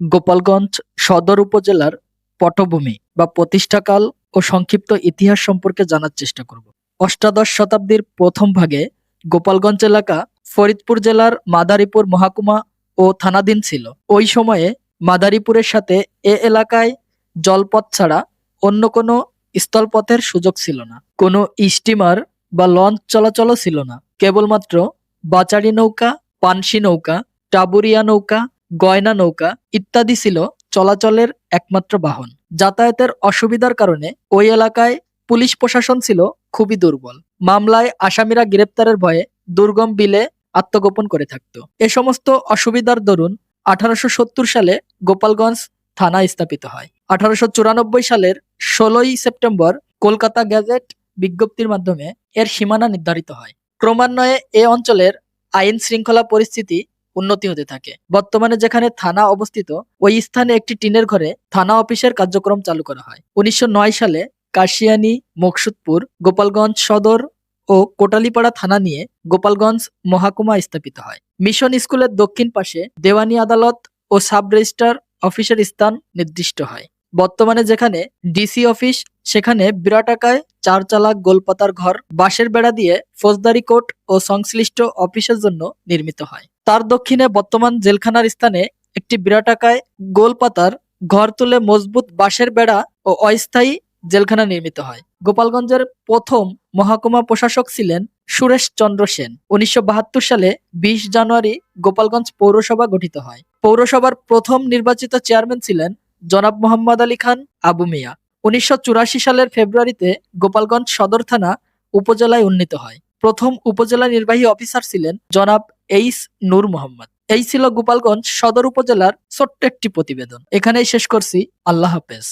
গোপালগঞ্জ সদর উপজেলার পটভূমি বা প্রতিষ্ঠাকাল ও সংক্ষিপ্ত ইতিহাস সম্পর্কে জানার চেষ্টা করব। অষ্টাদশ শতাব্দীর প্রথম ভাগে গোপালগঞ্জ এলাকা ফরিদপুর জেলার মাদারীপুর মহাকুমা ও থানাধীন ছিল। ওই সময়ে মাদারীপুরের সাথে এ এলাকায় জলপথ ছাড়া অন্য কোনো স্থলপথের সুযোগ ছিল না। কোনো স্টিমার বা লঞ্চ চলাচলও ছিল না। কেবলমাত্র বাচারি নৌকা, পানসি নৌকা, টাবুরিয়া নৌকা গয়না নৌকা ইত্যাদি ছিল চলাচলের একমাত্র বাহন। যাতায়াতের অসুবিধার কারণে ওই এলাকায় পুলিশ প্রশাসন ছিল খুবই দুর্বল। মামলায় আসামিরা গ্রেপ্তারের ভয়ে দুর্গম বিলে আত্মগোপন করে থাকত। এ সমস্ত অসুবিধার দরুন আঠারোশো সত্তর সালে গোপালগঞ্জ থানা স্থাপিত হয়। আঠারোশো চুরানব্বই সালের ষোলোই সেপ্টেম্বর কলকাতা গ্যাজেট বিজ্ঞপ্তির মাধ্যমে এর সীমানা নির্ধারিত হয়। ক্রমান্বয়ে এ অঞ্চলের আইন শৃঙ্খলা পরিস্থিতি উন্নতি হতে থাকে। বর্তমানে যেখানে থানা অবস্থিত, ওই স্থানে একটি টিনের ঘরে থানা অফিসের কার্যক্রম চালু করা হয়। উনিশশো নয় সালে কাশিয়ানী, মকসুদপুর, গোপালগঞ্জ সদর ও কোটালীপাড়া থানা নিয়ে গোপালগঞ্জ মহাকুমা স্থাপিত হয়। মিশন স্কুলের দক্ষিণ পাশে দেওয়ানি আদালত ও সাব রেজিস্ট্রার অফিসের স্থান নির্দিষ্ট হয়। বর্তমানে যেখানে ডিসি অফিস, সেখানে বিরাটাকায় চার চালা গোলপাতার ঘর, বাঁশের বেড়া দিয়ে ফৌজদারি কোর্ট ও সংশ্লিষ্ট অফিসের জন্য নির্মিত হয়। তার দক্ষিণে বর্তমান জেলখানার স্থানে একটি বিরাটাকায় গোলপাতার ঘর তুলে মজবুত বাঁশের বেড়া ও অস্থায়ী জেলখানা নির্মিত হয়। গোপালগঞ্জের প্রথম মহাকুমা প্রশাসক ছিলেন সুরেশ চন্দ্র সেন। উনিশশো বাহাত্তর সালে বিশ জানুয়ারি গোপালগঞ্জ পৌরসভা গঠিত হয়। পৌরসভার প্রথম নির্বাচিত চেয়ারম্যান ছিলেন জনাব মোহাম্মদ আলী খান আবু মিয়া। উনিশশো চুরাশি সালের ফেব্রুয়ারিতে গোপালগঞ্জ সদর থানা উপজেলায় উন্নীত হয়। প্রথম উপজেলা নির্বাহী অফিসার ছিলেন জনাব এইস নূর মোহাম্মদ। এই ছিল গোপালগঞ্জ সদর উপজেলার ছোট্ট একটি প্রতিবেদন। এখানেই শেষ করছি। আল্লাহ হাফেজ।